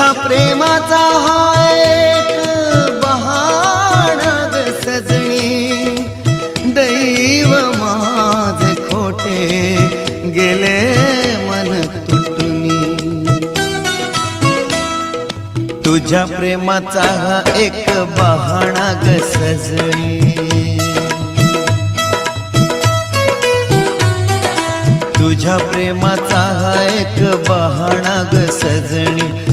माझ्या प्रेमाचा हा एक बहाणग सजणी दैव माझे खोटे गेले मन तुटुनी. तुझ्या प्रेमाचा हा एक बहाणग सजणी तुझ्या प्रेमाचा हा एक बहाणा ग सजणी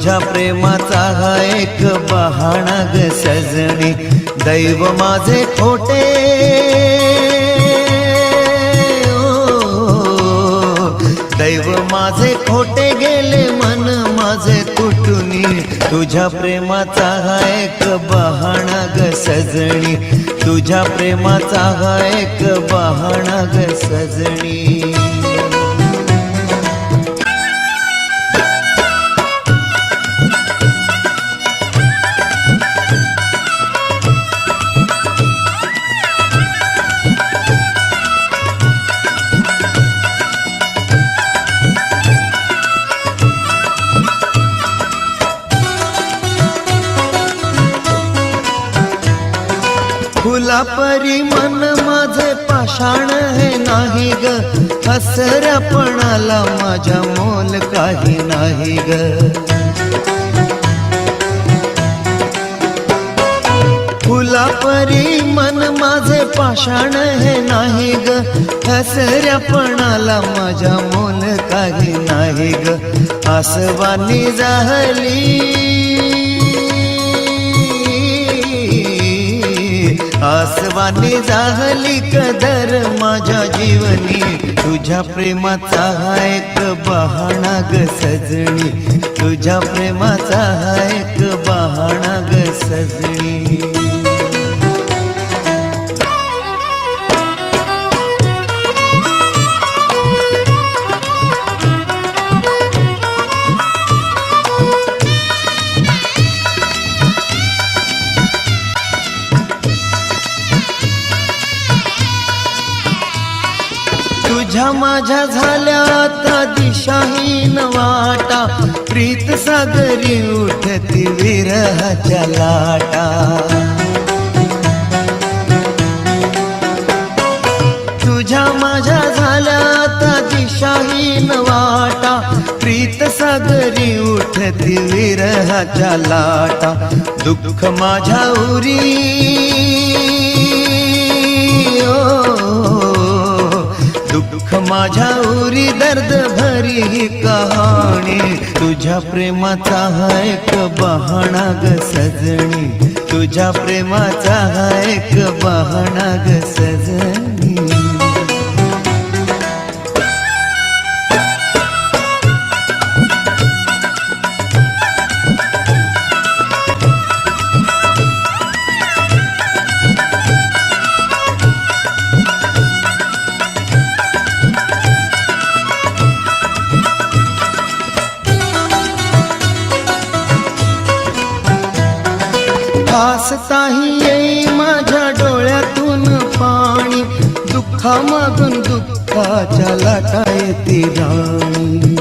तुझ्या प्रेमाचा हा एक बहाणा ग सजणी दैव माझे खोटे. दैव माझे खोटे गेले मन माझे तुटुनी. तुझ्या प्रेमाचा हा एक बहाणा ग सजणी तुझ्या प्रेमाचा हा एक बहाणा ग सजणी फुला परी मन माझे पाषाण हे नाही ग. हसरपणाला माझ्या मोल काही नाही ग. फुला परी मन माझे पाषाण हे नाही ग. हसऱ्यापणाला माझ्या मोल काही नाही ग. आसवानी जाहली. आसवानी झाली कदर माझ्या जीवनी. तुझ्या प्रेमाचा हा एक बहाणा ग सजणी तुझ्या प्रेमाचा हा एक बहाणा ग सजणी तुझ्या माझ्या झाल्या आता दिशाहीन वाटा. प्रीत सागरी उठती विरहाच्या लाटा. तुझ्या माझ्या झाल्या आता दिशाहीन वाटा. प्रीत सागरी उठती विरहाच्या लाटा. दुःख माझ्या उरी. ओ, दुःख माझ्या उरी दर्द भरी ही कहाणी. तुझ्या प्रेमाचा हा एक बहाणा ग सजणी तुझ्या प्रेमाचा हा एक बहाणा ग सजणी वाचताही येई माझ्या डोळ्यातून पाणी दुःखामागून दुःखाच्या लाटा येते राणी.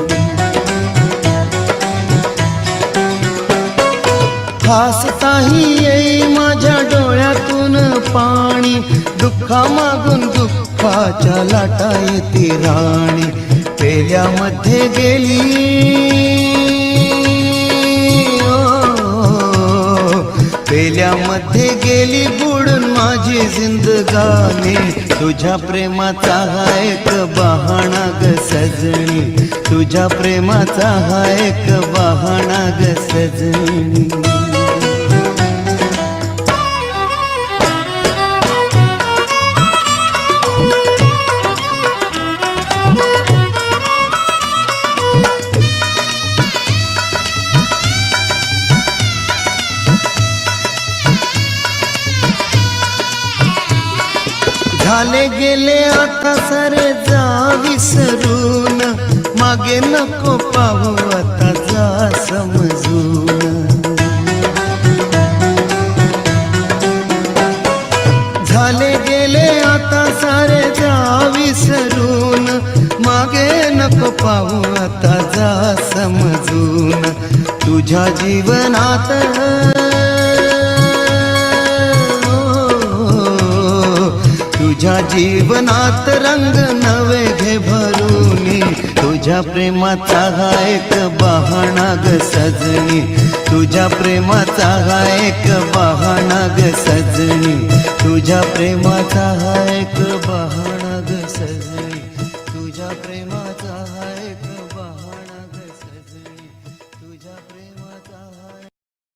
हसताही येई माझ्या डोळ्यातून पाणी दुःखामागून दुःखाच्या लाटा येते राणी. पेल्यामध्ये गेली मध्ये गेली बुडून माझी जिंदगानी. तुझ्या प्रेमाचा हा एक बहाणा ग सजणी तुझ्या प्रेमाचा हा एक बहाणा ग सजणी झाले गेले आता सारे जा विसरून. मागे नको पाहू आता जा समजून. झाले गेले आता सारे जा विसरून. मागे नको पाहू आता जा समजून. तुझ्या जीवनात तुझ्या जीवनात रंग नवे घे भरून. तुझ्या प्रेमाचा हा एक बहाणा ग सजनी. तुझ्या प्रेमाचा हा एक बहाणा ग सजनी. तुझ्या प्रेमाचा हा एक बहाणा ग सजनी. तुझ्या प्रेमाचा हा एक